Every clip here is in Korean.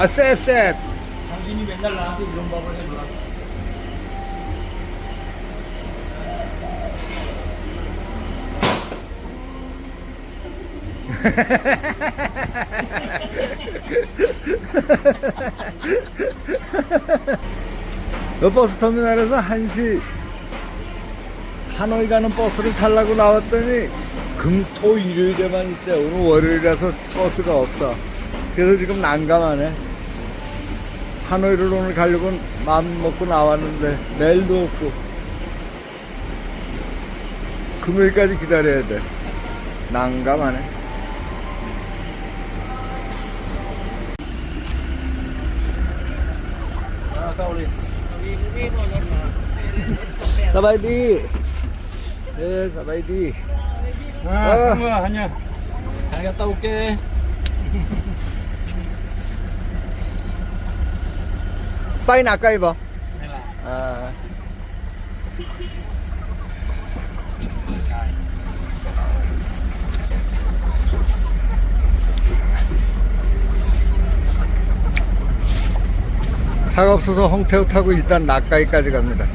아, 셉, 셉. 당신이 맨날 나한테 이런 밥을 해주라. 요 버스 터미널에서 1시 하노이 가는 버스를 타려고 나왔더니 금토 일요일에만 있대. 오늘 월요일이라서 버스가 없다. 그래서 지금 난감하네. 하노이를 오늘 가려고 마음 먹고 나왔는데 내일도 없고. 금요일까지 기다려야 돼. 난감하네. 사바이디. 예 사바이디. 아, 아. 하냐 잘 갔다 올게. 나까이 봐. 내가. 아. 차가 없어서 홍태우 타고 일단 낙가이까지 갑니다.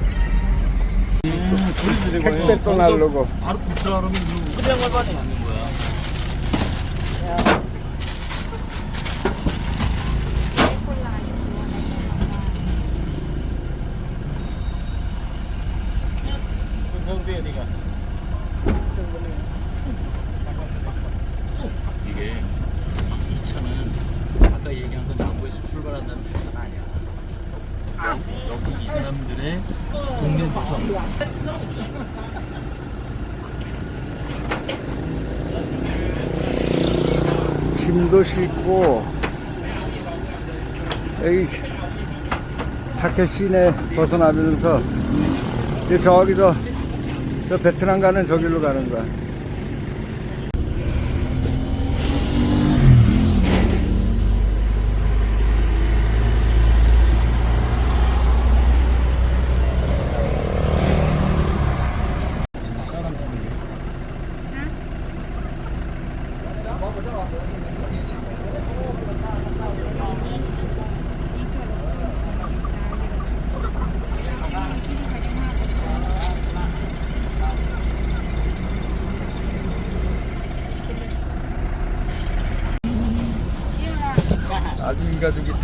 택배 또 날르고. 바로 붙으라 그러면 그냥 얼마나 맞는 거야. 정비에 네가 이게 이 차는 아까 얘기한 건 남부에서 출발한다는 차는 아니야. 여기 이 사람들의 동네 노선. 짐도 싣고 여기 타케 시내 벗어나면서 저기서 저 베트남 가는 저길로 가는 거야. 아주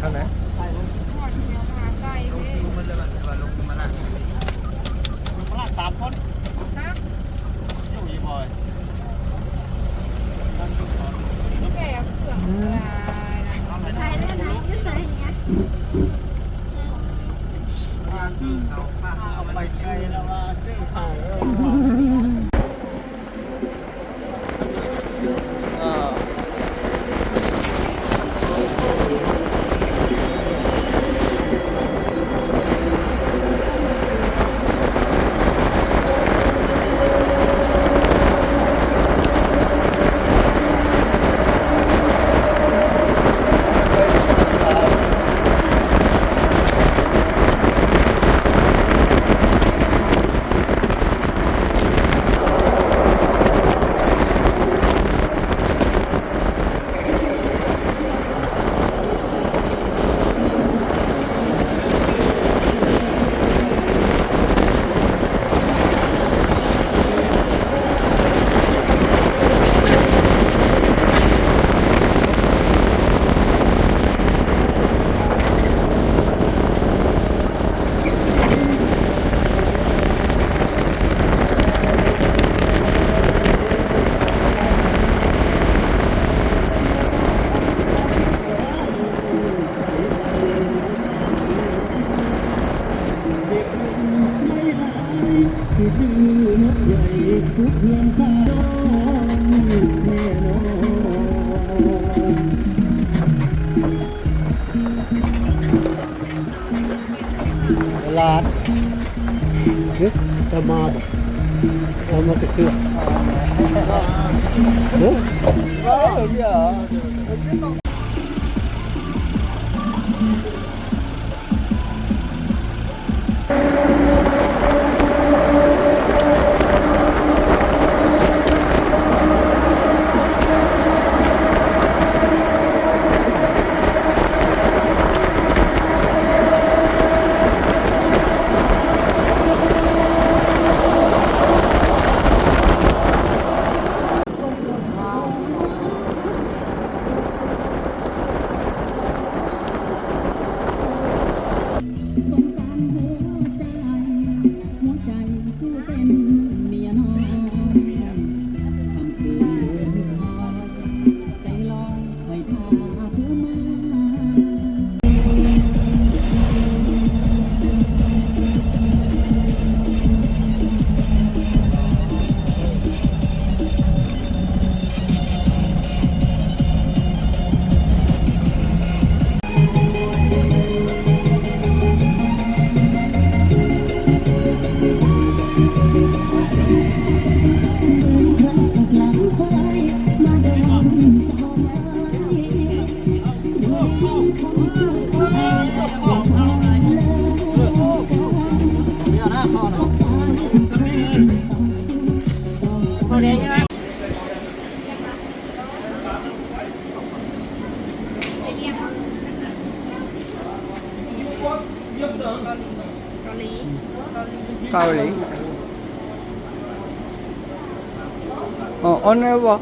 어, 언내봐.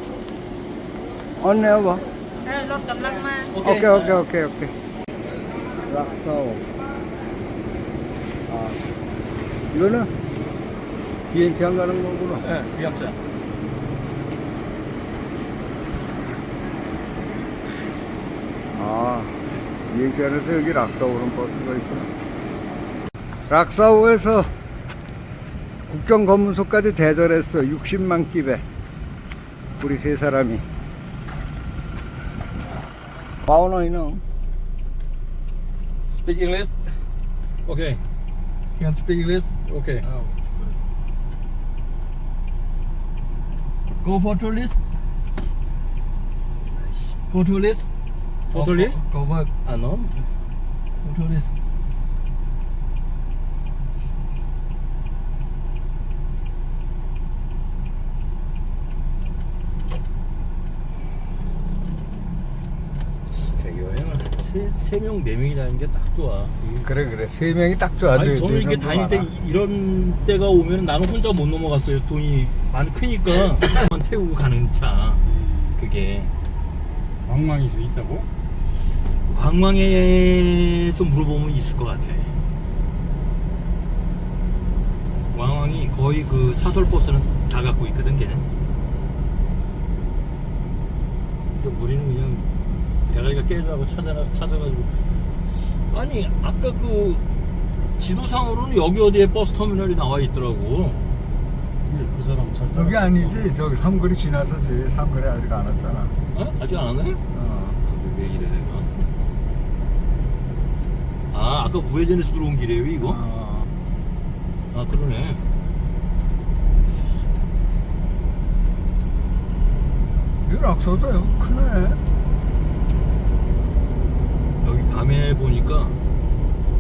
언내봐. เออรถกำลังมา 오케이, 오케이, 오케이, 오케이. 락사오. 아, 이거는 비엔티안 가는 거구나. 네, 비약사. 아, 비행장에서 여기 락사오는 버스가 있구나. 락사오에서 국경 검문소까지 대절했어. 60만 끼배. 우리 세 사람이. 마오너이는 Speak English? Okay. Can speak English? Okay. Go for tourist. Go tourist. Go tourist? Go work. 아, no. Go tourist. 그래 여행은 세 세 명 네 명이 다니는 게 딱 좋아. 이- 그래 그래 세 명이 딱 좋아. 아니 네, 저는 네 명도 다닐 때 많아. 이- 이런 때가 오면 나는 혼자 못 넘어갔어요. 돈이 많이 크니까 태우고 가는 차. 그게 왕왕에서 있다고? 왕왕에서 물어보면 있을 것 같아. 왕왕이 거의 그 사설 버스는 다 갖고 있거든, 걔는. 근데 우리는 그냥 대가리가 깨지라고 찾아 찾아가지고 아니 아까 그 지도상으로는 여기 어디에 버스 터미널이 나와 있더라고. 근데 그 사람 잘 여기 따라- 아니지 저기 삼거리 지나서지 삼거리 아직 안 왔잖아. 어? 아직 안 왔네? 어. 왜 이래 내가? 아 아까 우회전에서 들어온 길이에요 이거? 어. 아 그러네. 이 락소도 크네. 여기 밤에 보니까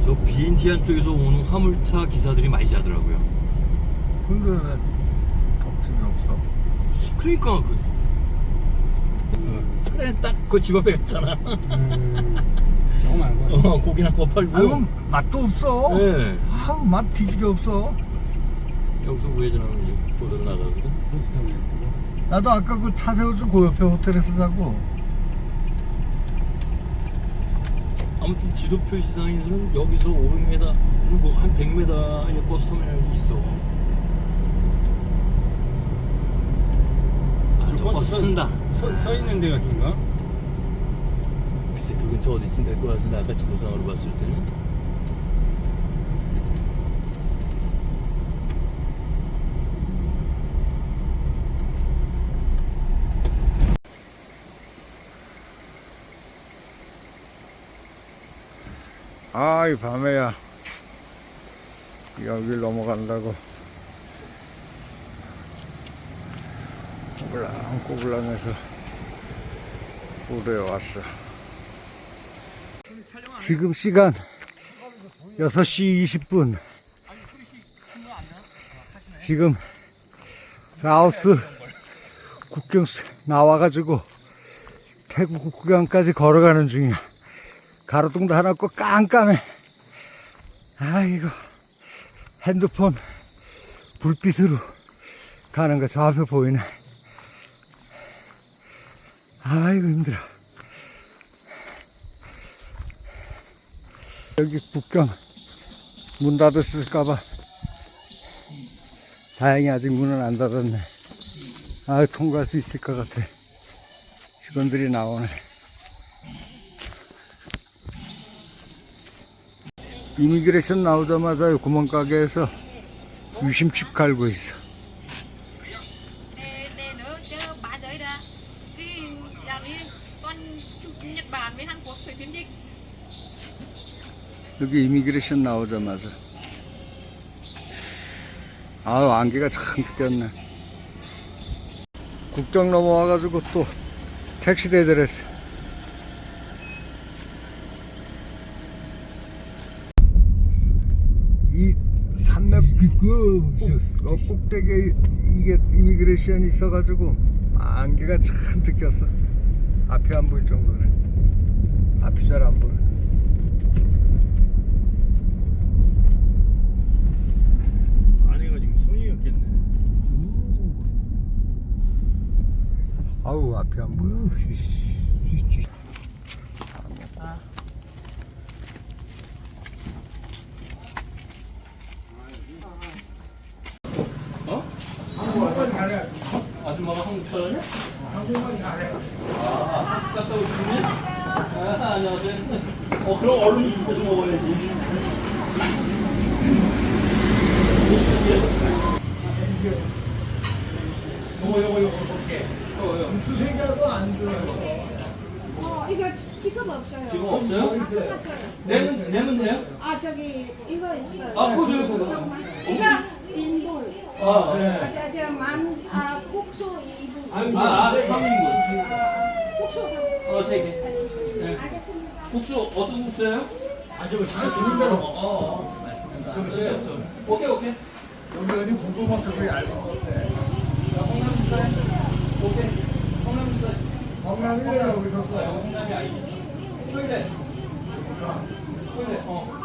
저 비엔티안 쪽에서 오는 화물차 기사들이 많이 자더라고요. 근데 왜 덕심이 없어? 그러니까 그 그래 딱 그 집 앞에 있잖아. 음, 저거 말고 어 고기나 거 팔고. 아이고 맛도 없어. 네. 아우 맛 뒤지게 없어. 여기서 우회전하면 이제 도로 나가거든. 버스? 나도 아까 그 차 세워준 그 옆에 호텔에서 자고. 아무튼 지도 표시상에서는 여기서 500m, 뭐한 100m의 버스 터미널이 있어. 아, 저 버스 쓴다. 서, 서 있는 데가 긴가? 글쎄, 그 근처 어디쯤 될 것 같은데, 아까 지도상으로 봤을 때는. 아이 밤에야. 여길 넘어간다고. 꼬불랑꼬불랑해서 우르에 왔어. 지금 시간 6시 20분. 지금 라오스 국경 나와가지고 태국 국경까지 걸어가는 중이야 가로등도 하나 없고 깜깜해. 아이고, 핸드폰 불빛으로 가는 거 저 앞에 보이네. 아이고, 힘들어. 여기 국경 문 닫았을까봐 다행히 아직 문은 안 닫았네. 아, 통과할 수 있을 것 같아. 직원들이 나오네. 이미그레이션 나오자마자 구멍가게에서 유심칩 갈고 있어. 여기 이미그레이션 나오자마자. 아유, 안개가 참 꼈네. 국경 넘어와가지고 또 택시 대절했어. 그 저, 어, 꼭대기에 이게 이미그레이션이 있어가지고 안개가 잔뜩 꼈어. 앞이 안 보일 정도네 앞이 잘 안 보여. 아내가 지금 손이 없겠네. 아우 앞이 안 보여 아줌마가 한국 사람이야? 한국말 잘해. 아, 갔다 오시네? 아, 안녕하세요. 어, 그럼 얼른 집에서 먹어야지. 어, 이거 지금 없어요. 지금 없어요? 내면, 내면 돼요? 아, 저기 이거 있어요. 아, 그거 줘요, 그거. 이거 인분. 아, 아, 네. 저, 저, 만, 아, 국수 2분. 아, 아, 3인분. 아, 국수. 어, 3개. 네. 알겠습니다. 국수, 어떤 국수예요? 아, 저거 맛있는 대로 먹어. 그럼 시켰어. 오케이, 오케이. 여기 어디 고구마 그거 얇은 것 같아 홍남살. 오케이. 홍남살. 경남이에요 여기서 써요 홍남이 아니겠어. 토일렛. 토일렛. 어.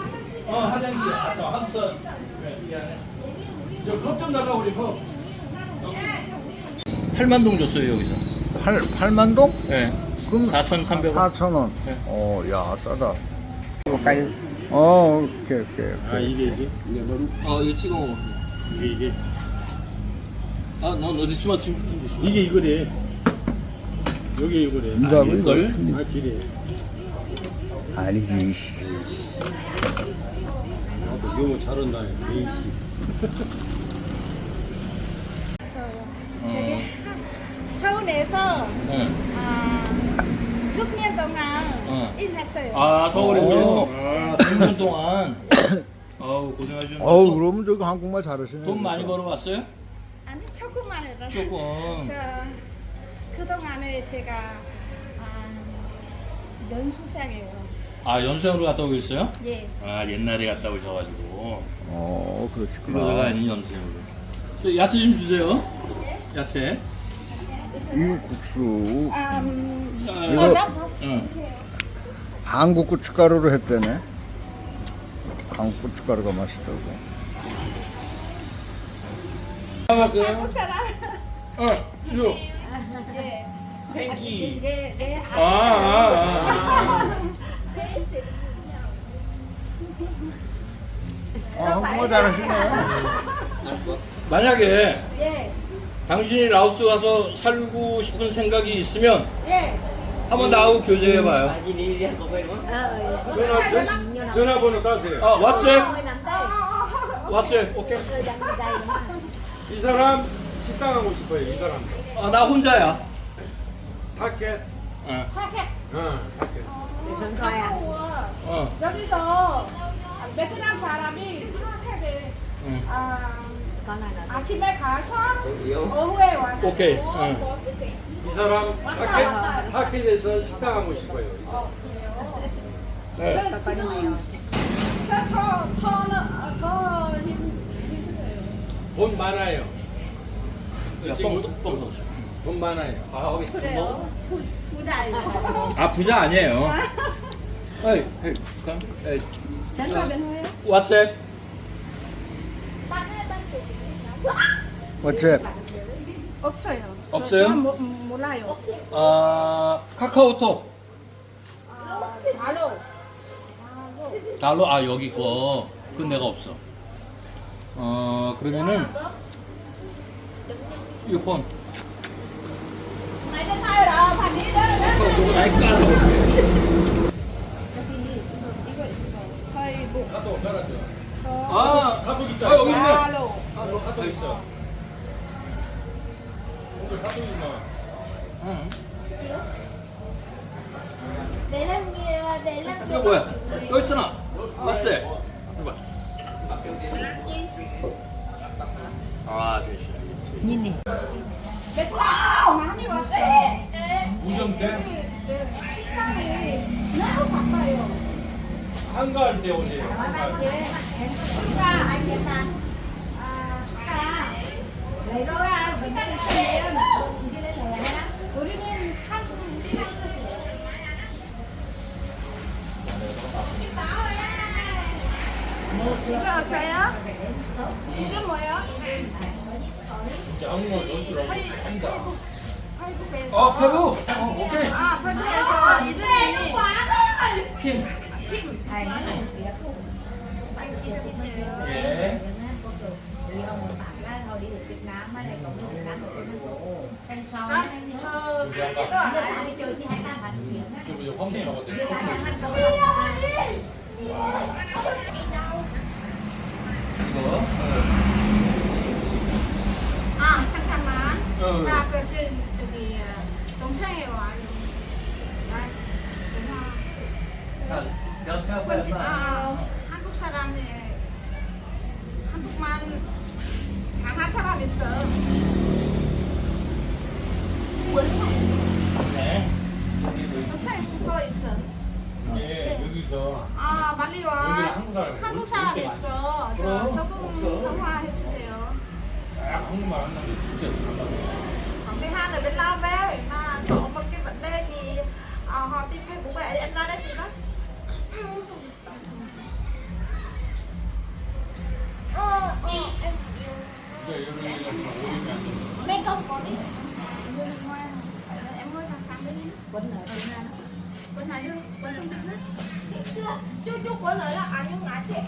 어, 화장실. 아, 저 한선. 그래, 미안해. 저컵좀 달라, 우리 컵. 8만 동 줬어요, 여기서. 8, 8만동? 네. 그럼 4,300원. 4천원 네. 어, 야 싸다 어, 오케이 오케이 아 오케이 이게 이게 이게 너무 어, 이거 찍어 먹어. 이게 이게 아, 넌 어디 쓰면 지금 이게 이거래. 여기 이거래. 인자고 아, 이걸? 아 길에. 아니지 씨. 아, 영어 잘한다. 메이시. 저기 서울에서 응. 아, 6년 동안 어. 일했어요. 아, 서울에서. 어. 아, 3년 동안. 아우, 고생하셨네. 어우 그러면 저기 한국말 잘하시네 돈 많이 벌어왔어요? 아니, 조금만 해도. 조금. 저, 그동안에 제가 아, 연수생이에요. 아, 연수생으로 갔다 오고 있어요? 예. 아, 옛날에 갔다 오셔가지고. 어 그러다가 그렇구나 아닌 연수생으로. 저 야채 좀 주세요. 야채. 이 국수 아, 음, 아, 이거-. 한국 고춧가루로 했다네 한국 고춧가루가 맛있다고 한국 사람. 어, 이거. 예. 땡기. 네, 네. 아, 아, 아. 아 한국말 잘하시네 만약에 예. 당신이 라오스 가서 살고 싶은 생각이 있으면 예. 한번 나하고 교제해봐요. 전화 전, 전화번호 따세요. 아, 왓츠앱? 왓츠앱, 오케이. 이 사람 식당 하고 싶어요. 이 사람. 아, 나 혼자야. 타켓. 어, 타켓. 어. 타켓. 우와. 어, 여기서 베트남 사람이 타켓에 응. 아, 아침에 가서 오후에 와서 오케이, 어, 응. 이 사람 왔다. 왔다. 타켓에서 식당 하고 싶어요. 이 사람. 네. 그 지금 더더더 힘드세요. 돈 많아요. 야, 뻥, 뻥, 뻥. 돈 많아요. 아, 그래요? 부 부자예요. 아, 부자 아니에요. 에이, 에이, 그럼, 에이, 전화 benho예요? 왓츠앱? 어째 없어요. 없어요? 저, 저 모, 몰라요. 아, 카카오톡. 아, 알로. 달러, 아, 여기 거. 그건 내가 없어. 어, 그러면은, 이거 폰. Mày đến tay rồi, phải đi đó đó. 이거 나이 깔아. 이거 있어. 페이북. 카톡 깔아줘. 아. 아, 여기 있네. 알로. 아, 너 카톡 있어. 아, 바빠요. 한가할 때 오세요. 한가할 때. 예. 아니면 아, 내려와 시간 있으면 우리는 참 이거 없어요? 이건 뭐예요? 어, 페부. 어, 오케이. 아, 팔뚝에서 이름이 킴. 예. 저 시도 알아요. 좀 이제 험내 먹었대. 이거. 아, 잠깐만. 어. 자, 그, 저, 저기, 어, 동창회 와요. 아, 자, 내가 그, 생각해봐. 아, 한국 사람이, 한국만 잘한 사람 있어. 네. 동창회 붙어 있어. 예, 여기서. 아, 빨리 와. 여기는 한국 사람이 한국 올- 사람 올때 있어. 저, 그럼, 조금 없어. 통화해 주세요. 아, 한국말 안 나면 진짜 잘한다고. Còn thứ hai là bên Lao về mà có một cái vấn đề gì à, họ tìm thấy bố mẹ em ra đấy chị đó ờ, ờ, em 이제 여기 오리면 안 돼. mấy không có đi em ơi thằng sáng đi quấn ở bên này quấn này thôi quấn trong này chú chú quấn ở là anh nhưng ngã sẽ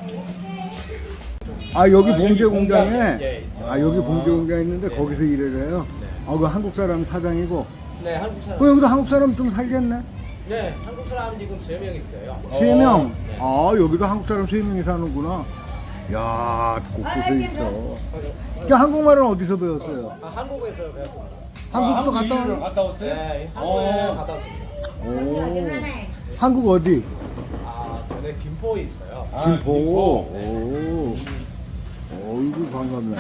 아 여기 봉제 공장에 아 여기 봉제 공장 있는데 거기서 일을 해요. 아그 한국 사람 사장이고. 네, 한국 사람. 그 여기도 한국 사람 좀 살겠네. 네, 한국 사람 지금 세 명 있어요. 세 명. 네. 아 여기도 한국 사람 세 명이 사는구나. 야 곳곳에 있어. 그 한국말은 어디서 배웠어요? 아, 한국에서 배웠습니다. 한국도 아, 갔다 왔. 갔다 왔어요? 네, 한국에 어. 갔다 왔습니다. 오. 한국 어디? 아, 전에 김포에 있어요. 아, 김포. 김포. 오. 어이구 반갑네.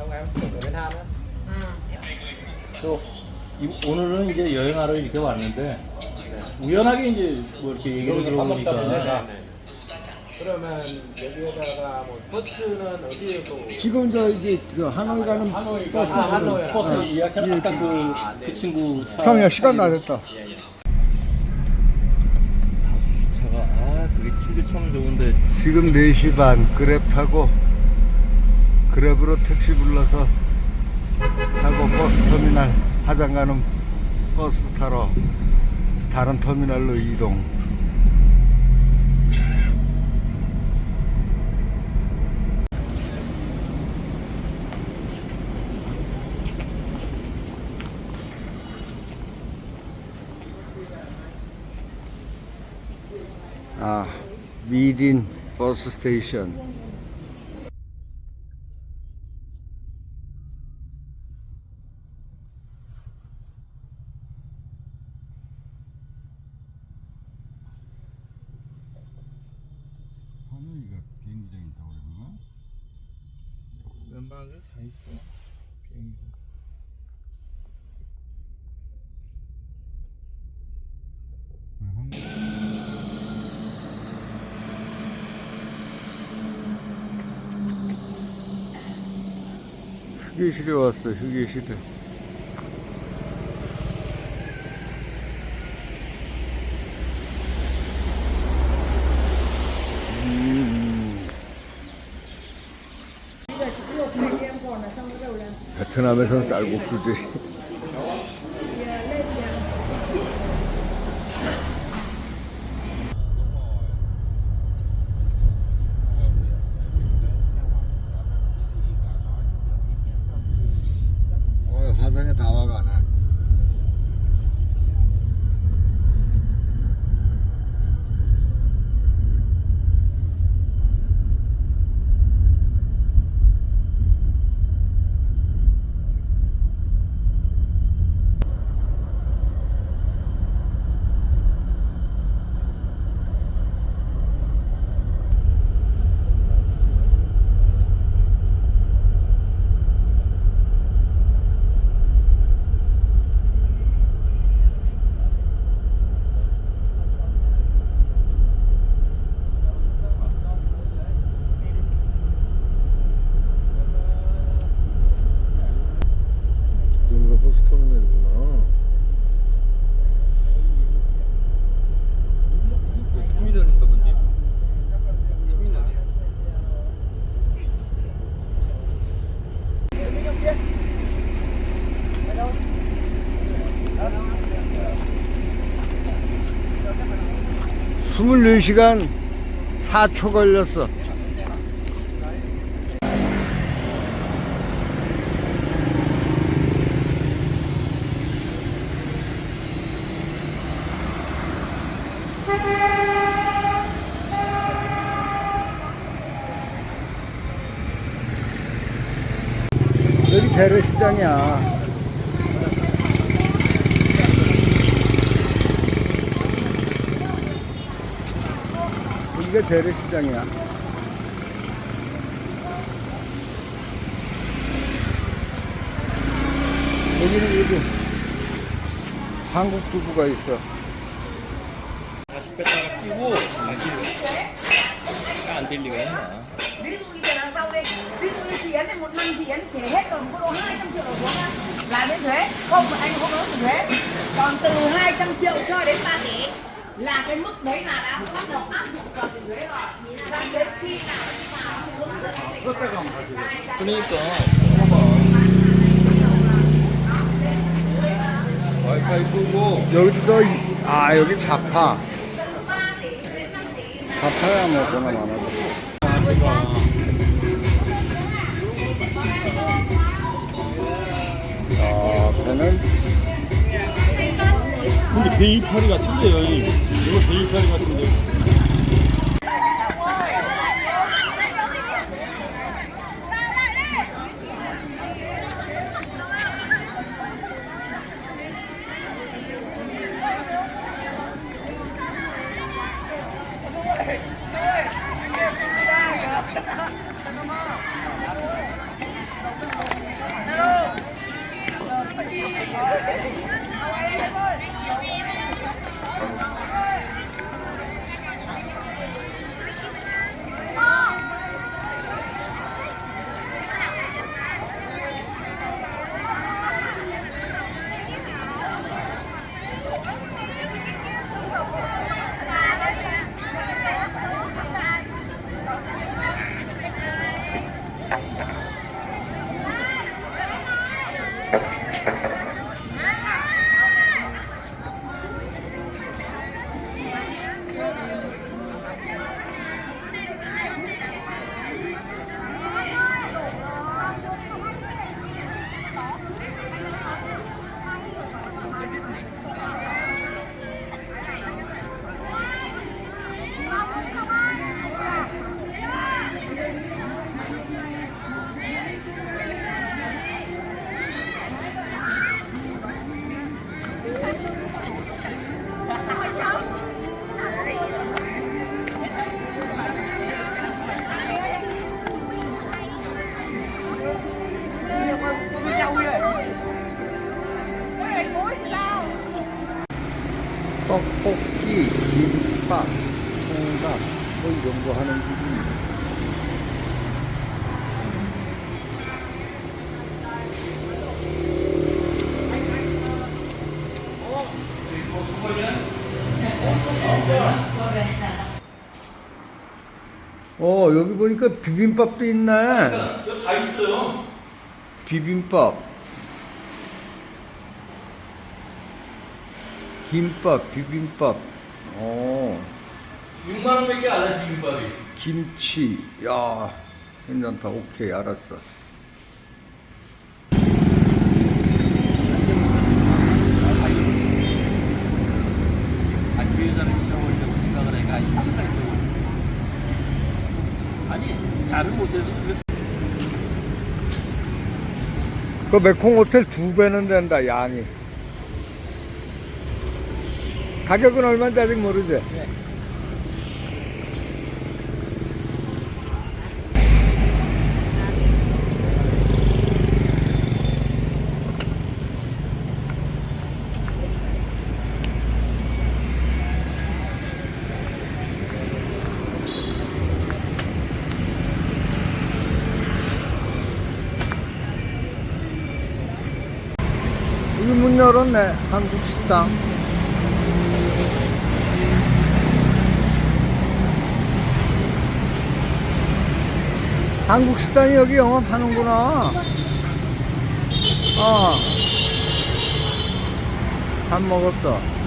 Không em, ở bên Hàn á. 또 이- 오늘은 이제 여행하러 이렇게 왔는데 우연하게 이제 뭐 이렇게 얘기를 여기서 밥 먹다 네, 들어보니까 네, 네. 그러면 여기에다가 뭐 버스는 어디에 또 지금 저 이제 저 하노이 가는 하노이 버스. 아, 하노이. 버스 어. 예약한 아까 그, 아, 네. 그 친구 차 형이야 시간 다 됐다. 예, 예. 차가 아 그게 참 좋은데 지금 4시 반 그랩 타고 그랩으로 택시 불러서 타고 버스 터미널 하장 가는 버스 타러 다른 터미널로 이동. 아 미딘 버스 스테이션 하노이가 비행기장 있다고 그러나? 웬만하면 다 있어 비행기 휴게실에 왔어 휴게실에 음. 베트남에선 쌀국수지 어, 화장에 다 와가네 24시간 4초 걸렸어. 여기 재래시장이야. 여기가 재래시장이야. 여기는 여기 한국 두부가 있어. 다시 뺐다가 끼고 다시 안 들리가 했나 ví dụ như chị Yến này một năm chị Yến chỉ hết rồi một độ 200 triệu đồng vốn á, là đến thuế không anh không nói thuế còn từ 200 triệu cho đến 3 tỷ là cái mức đấy là đã bắt đầu áp dụng vào tiền thuế rồi và đến khi nào khi nào nó hướng dẫn mình 그러니까 와이파이 끄고 여기도 또 이- 아 여기 자파 từ 3 tỷ đến 5 tỷ là 자파야 뭐 뭐나 많아 아 배는 근데 베이파리가 틀려요 이거 베이파리 같은데 여기 보니까 비빔밥도 있네. 이거 다 있어요 비빔밥. 김밥, 비빔밥. 어. 6만 원밖에 안 해 비빔밥이 김치. 야, 괜찮다. 오케이, 알았어. 아니 그 여자를 잊어버리려고 생각을 해가 아니 사는가 잊어버려 잘을 못해서 그래 그 메콩 호텔 두 배는 된다, 양이. 가격은 얼마인지 아직 모르지? 여기 문 열었네. 식당. 한국 식당이 여기 영업하는구나. 어. 밥 먹었어.